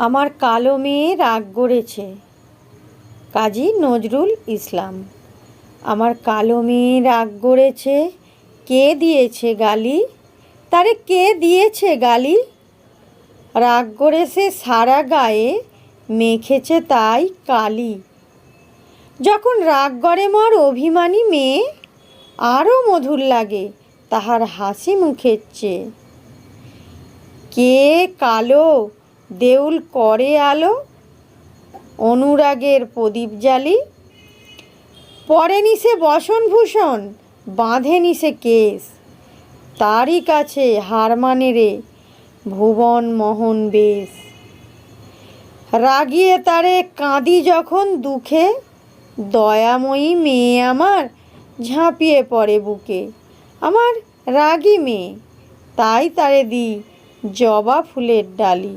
আমার কালো মেয়ে রাগ গড়েছে কাজী নজরুল ইসলাম, আমার কালো মেয়ে রাগ গড়েছে কে দিয়েছে গালি? তারে কে দিয়েছে গালি? রাগ গড়েছে সারা গায়ে, মেখেছে তাই কালি। যখন রাগ গড়ে মর অভিমানী মেয়ে আরও মধুর লাগে তাহার হাসি মুখের চেয়ে। কে কালো দেউল করে আলো, অনুরাগের প্রদীপ জালি পরে নিছে বসনভূষণ, বাঁধে নিছে কেশ। তারই কাছে হার মানে রে ভুবন মোহন বেশ। রাগিয়ে তারে কাঁদি যখন দুঃখে, দয়াময়ী মেয়ে আমার ঝাঁপিয়ে পড়ে বুকে। আমার রাগী মেয়ে, তাই তারে দিই জবা ফুলের ডালি।